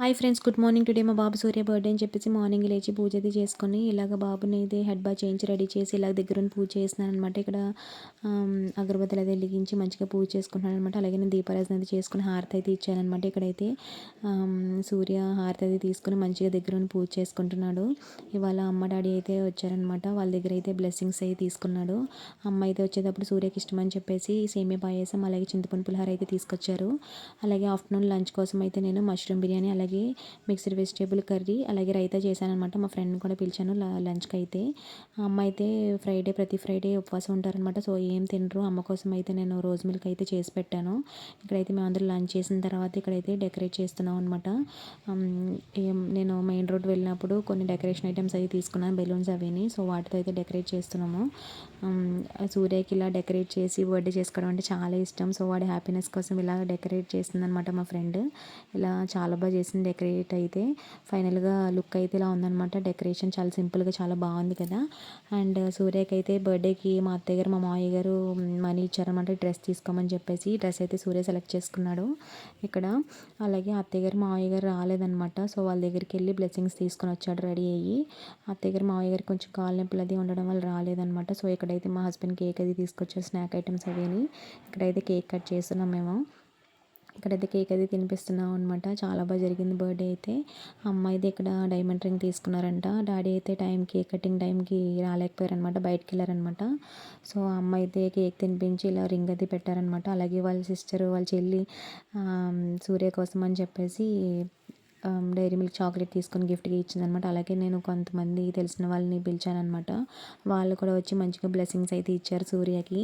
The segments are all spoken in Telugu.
Hi friends good morning. Today మా బాబు సూర్య బర్త్డే అని చెప్పేసి మార్నింగ్ లేచి పూజ అది చేసుకొని ఇలాగ బాబుని అయితే హెడ్ బా చేయించి రెడీ చేసి ఇలాగ దగ్గర పూజ చేస్తున్నాను అనమాట ఇక్కడ అగరబత్తులు అయితే వెలిగించి మంచిగా పూజ చేసుకుంటున్నాను అనమాట అలాగే నేను దీపారాజన అయితే చేసుకుని హారతి అయితే ఇచ్చానమాట ఇక్కడైతే సూర్య హారతి అయితే తీసుకుని మంచిగా దగ్గర పూజ చేసుకుంటున్నాడు. ఇవాళ అమ్మ డాడీ అయితే వచ్చారనమాట వాళ్ళ దగ్గర అయితే బ్లెస్సింగ్స్ అయితే తీసుకున్నాడు. అమ్మ అయితే వచ్చేటప్పుడు సూర్యకి ఇష్టం అని చెప్పేసి సేమియా పాయసం అలాగే చింతపండు పులిహార అయితే తీసుకొచ్చారు. అలాగే ఆఫ్టర్నూన్ లంచ్ కోసం అయితే నేను మష్రూమ్ బిర్యానీ అలాగే అలాగే మిక్స్డ్ వెజిటేబుల్ కర్రీ అలాగే రైతా చేశాను అనమాట మా ఫ్రెండ్ కూడా పిలిచాను లంచ్కి అయితే అమ్మ అయితే ఫ్రైడే ప్రతి ఫ్రైడే ఉపవాసం ఉంటారనమాట సో ఏం తినరు. అమ్మ కోసం అయితే నేను రోజ్ మిల్క్ అయితే చేసి పెట్టాను. ఇక్కడైతే మేము అందరూ లంచ్ చేసిన తర్వాత ఇక్కడైతే డెకరేట్ చేస్తున్నాం అనమాట నేను మెయిన్ రోడ్ వెళ్ళినప్పుడు కొన్ని డెకరేషన్ ఐటమ్స్ అవి తీసుకున్నాను బెలూన్స్ అవిని. సో వాటితో అయితే డెకరేట్ చేస్తున్నాము. సూర్యకి ఇలా డెకరేట్ చేసి బర్త్డే చేసుకోవడం అంటే చాలా ఇష్టం. సో వాడి హ్యాపీనెస్ కోసం ఇలా డెకరేట్ చేస్తుంది అనమాట మా ఫ్రెండ్. ఇలా చాలా బాగా చేసింది. డెకరేట్ అయితే ఫైనల్గా లుక్ అయితే ఇలా ఉందనమాట డెకరేషన్ చాలా సింపుల్గా చాలా బాగుంది కదా. అండ్ సూర్యకి అయితే బర్త్డేకి మా అత్తయ్య గారు మా మావయ్య గారు మనీ ఇచ్చారనమాట డ్రెస్ తీసుకోమని చెప్పేసి డ్రెస్ అయితే సూర్య సెలెక్ట్ చేసుకున్నాడు ఇక్కడ. అలాగే అత్తయ్య గారు మావయ్య గారు రాలేదనమాట సో వాళ్ళ దగ్గరికి వెళ్ళి బ్లెస్సింగ్స్ తీసుకొని వచ్చాడు రెడీ అయ్యి. అత్తయ్య గారు మావయ్య గారు కొంచెం కాలు నొప్పులు అది ఉండడం వల్ల రాలేదనమాట సో ఇక్కడైతే మా హస్బెండ్ కేక్ అది తీసుకొచ్చారు స్నాక్ ఐటమ్స్ అవి ఇక్కడైతే కేక్ కట్ చేస్తున్నాం మేము. ఇక్కడైతే కేక్ అయితే తినిపిస్తున్నాం అనమాట చాలా బాగా జరిగింది బర్త్డే అయితే. అమ్మాయిది ఇక్కడ డైమండ్ రింగ్ తీసుకున్నారంట. డాడీ అయితే టైం కేక్ కటింగ్ టైంకి రాలేకపోయారనమాట బయటకు వెళ్ళారనమాట సో అమ్మాయి అయితే కేక్ తినిపించి ఇలా రింగ్ అది పెట్టారనమాట అలాగే వాళ్ళ సిస్టర్ వాళ్ళ చెల్లి సూర్య కోసం అని చెప్పేసి డైరీ మిల్క్ చాక్లెట్ తీసుకొని గిఫ్ట్గా ఇచ్చిందనమాట. అలాగే నేను కొంతమంది తెలిసిన వాళ్ళని పిలిచానమాట వాళ్ళు కూడా వచ్చి మంచిగా బ్లెస్సింగ్స్ అయితే ఇచ్చారు సూర్యకి.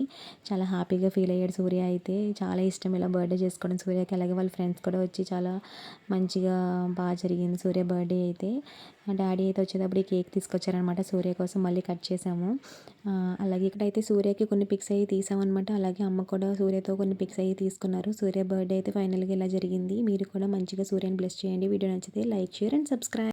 చాలా హ్యాపీగా ఫీల్ అయ్యాడు సూర్య అయితే. చాలా ఇష్టం ఇలా బర్త్డే చేసుకోవడం సూర్యకి. అలాగే వాళ్ళ ఫ్రెండ్స్ కూడా వచ్చి చాలా మంచిగా బాగా జరిగింది సూర్య బర్త్డే అయితే. డాడీ అయితే వచ్చేటప్పుడు ఈ కేక్ తీసుకొచ్చారనమాట సూర్య కోసం మళ్ళీ కట్ చేసాము. అలాగే ఇక్కడైతే సూర్యకి కొన్ని పిక్స్ అయ్యి తీసామన్నమాట అలాగే అమ్మ కూడా సూర్యతో కొన్ని పిక్స్ అయ్యి తీసుకున్నారు. సూర్య బర్త్డే అయితే ఫైనల్గా ఇలా జరిగింది. మీరు కూడా మంచిగా సూర్యని బ్లెస్ చేయండి. వీడియో వీడియో నచ్చితే లైక్ షేర్ అండ్ సబ్స్క్రైబ్.